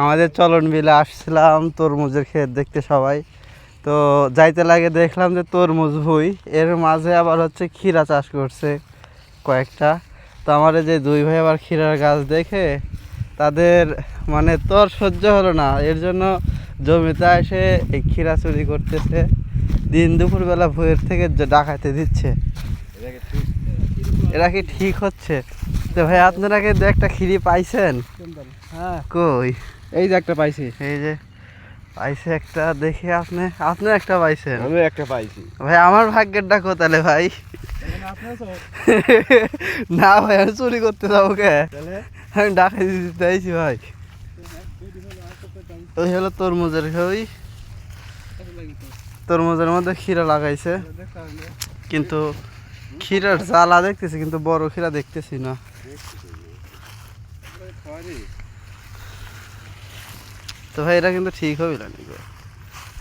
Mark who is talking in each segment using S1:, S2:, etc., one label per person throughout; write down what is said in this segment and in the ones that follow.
S1: আমাদের চলন বিলে আসছিলাম, তরমুজের ক্ষেত দেখতে সবাই। তো যাইতে লাগে দেখলাম যে তরমুজ ভুই, এর মাঝে আবার হচ্ছে ক্ষীরা চাষ করছে কয়েকটা। তো আমার যে দুই ভাই আবার ক্ষীরার গাছ দেখে, তাদের মানে তোর সহ্য হলো না। এর জন্য জমিতে এসে এই ক্ষীরা চুরি করতেছে। দিন দুপুরবেলা ভুয়ের থেকে যে ডাকাইতে দিচ্ছে। এরা কি ঠিক হচ্ছে? তো ভাই আপনারা কি একটা খিরি পাইছেন?
S2: হ্যাঁ।
S1: কই?
S2: এই যে একটা পাইছি।
S1: এই যে পাইছে একটা দেখে আপনি আপনি একটা পাইছেন?
S2: আমি একটা পাইছি।
S1: ভাই আমার ভাগ্যেরটা কোথালে ভাই। না ভাই আমি চুরি করতে যাব কে? আমি ডাকাই দিতে চাইছি ভাই। ওই হলো তরমুজের ওই তরমুজের মধ্যে ক্ষীরা লাগাইছে। কিন্তু ক্ষীরার জ্বালা দেখতেছি, কিন্তু বড় ক্ষীরা দেখতেছি না তো ভাই, এটা কিন্তু ঠিক হবে না।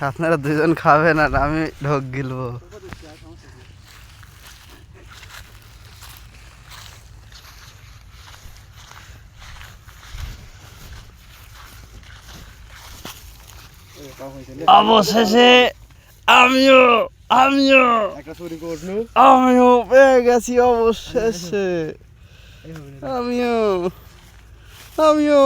S1: আপনারা দুজন খাবেন আর আমি ঢোক গিলবো অবশেষে আমিও আমিও
S2: একটা চুরি করনু
S1: আমিও পেয়ে গেছি অবশেষে। আমিও আমিও।